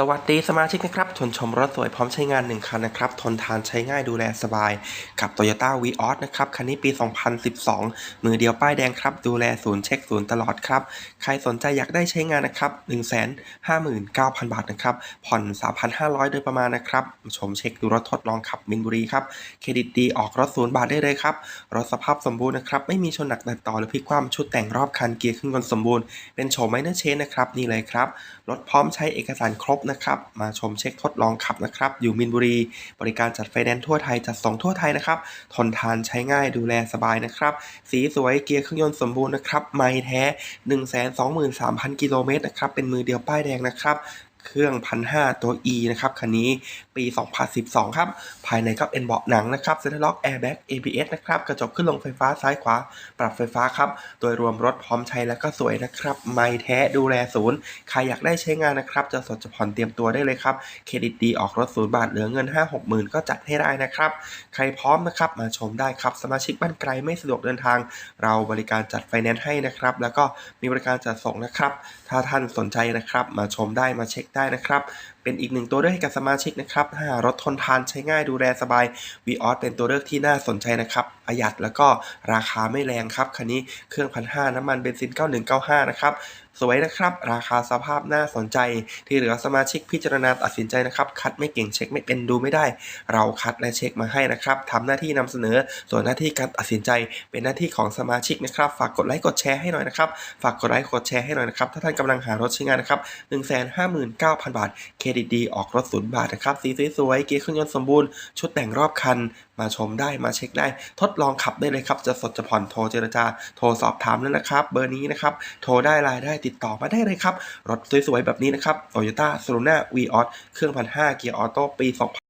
สวัสดีสมาชิกนะครับชนชมรถสวยพร้อมใช้งาน 1 คันนะครับ ทนทานใช้ง่ายดูแลสบาย กับ Toyota v ีออนะครับ คันนี้ปี 2012 มือเดียวป้ายแดงครับ ดูแลศูนย์เช็คศูนย์ตลอดครับ ใครสนใจอยากได้ใช้งานนะครับ 159,000 บาทนะครับ ผ่อน 3,500 โดยประมาณนะครับ ชมเช็คดูรถทดลองขับมินบุรีครับ เครดิตดีออกรถศูนย์บาทได้เลยครับ รถสภาพสมบูรณ์นะครับ ไม่มีชนหนักตัดต่อหรือพลิกคว่ำชุดแต่งรอบคันเกียร์เครื่องยนสมบูรณ์ เป็นโฉมไมเนอร์เชนนะครับ นี่เลยครับ รถพร้อมใช้เอกสารครบนะครับ มาชมเช็คทดลองขับนะครับ อยู่มินบุรี บริการจัดไฟแนนซ์ทั่วไทย จัดส่งทั่วไทยนะครับ ทนทานใช้ง่ายดูแลสบายนะครับ สีสวยเกียร์เครื่องยนต์สมบูรณ์นะครับ ไม่แท้ 123,000 กิโลเมตรนะครับ เป็นมือเดียวป้ายแดงนะครับ เครื่องพันห้าตัว E นะครับ คันนี้ปี 2012 ครับ ภายในก็เป็นเบาะหนังนะครับเซ็นทรัลล็อกแอร์แบ็ก ABS นะครับ กระจกขึ้นลงไฟฟ้าซ้ายขวา ปรับไฟฟ้าครับ โดยรวมรถพร้อมใช้แล้วก็สวยนะครับ ไม่แท้ดูแลศูนย์ ใครอยากได้ใช้งานนะครับ จะสดจะผ่อนเตรียมตัวได้เลยครับ เครดิตดีออกรถศูนย์บาทเหลือเงิน 5 6หมื่นก็จัดให้ได้นะครับ ใครพร้อมนะครับมาชมได้ครับ สมาชิกบ้านไกลไม่สะดวกเดินทาง เราบริการจัดไฟแนนซ์ให้นะครับ แล้วก็มีบริการจัดส่งนะครับ ถ้าท่านสนใจนะครับ มาชมได้มาเช็คได้ได้นะครับ เป็นอีกหนึ่งตัวเลือกให้กับสมาชิกนะครับถ้ารถทนทานใช้ง่ายดูแลสบาย v ีออเป็นตัวเลือกที่น่าสนใจนะครับประหยัดแล้วก็ราคาไม่แรงครับคันนี้เครื่องพันห้าน้ำมันเบนซิน 9195 นะครับสวยนะครับ ราคาสภาพน่าสนใจ ที่เหลือสมาชิกพิจารณาตัดสินใจนะครับ คัดไม่เก่งเช็คไม่เป็นดูไม่ได้ เราคัดและเช็คมาให้นะครับทำหน้าที่นำเสนอ ส่วนหน้าที่การตัดสินใจ เป็นหน้าที่ของสมาชิกนะครับ ฝากกดไลค์กดแชร์ให้หน่อยนะครับ ฝากกดไลค์กดแชร์ให้หน่อยนะครับ ถ้าท่านกำลังหารถใช้งานนะครับ159,000บาทเครดิตดีออกรถศูนย์บาทนะครับ สีสวยๆ เกียร์เครื่องยนต์สมบูรณ์ ชุดแต่งรอบคัน มาชมได้ มาเช็คได้ ทดลองขับได้เลยครับ จะสดจะผ่อนโทรเจรจา โทรสอบถามแล้วนะครับ เบอร์นี้นะครับ โทรได้ไลน์ได้ติดต่อมาได้เลยครับ รถสวยๆ แบบนี้นะครับ Toyota s o l u n a v ีออเครื่องพันห้าเกียร์ออโต้ปี2 0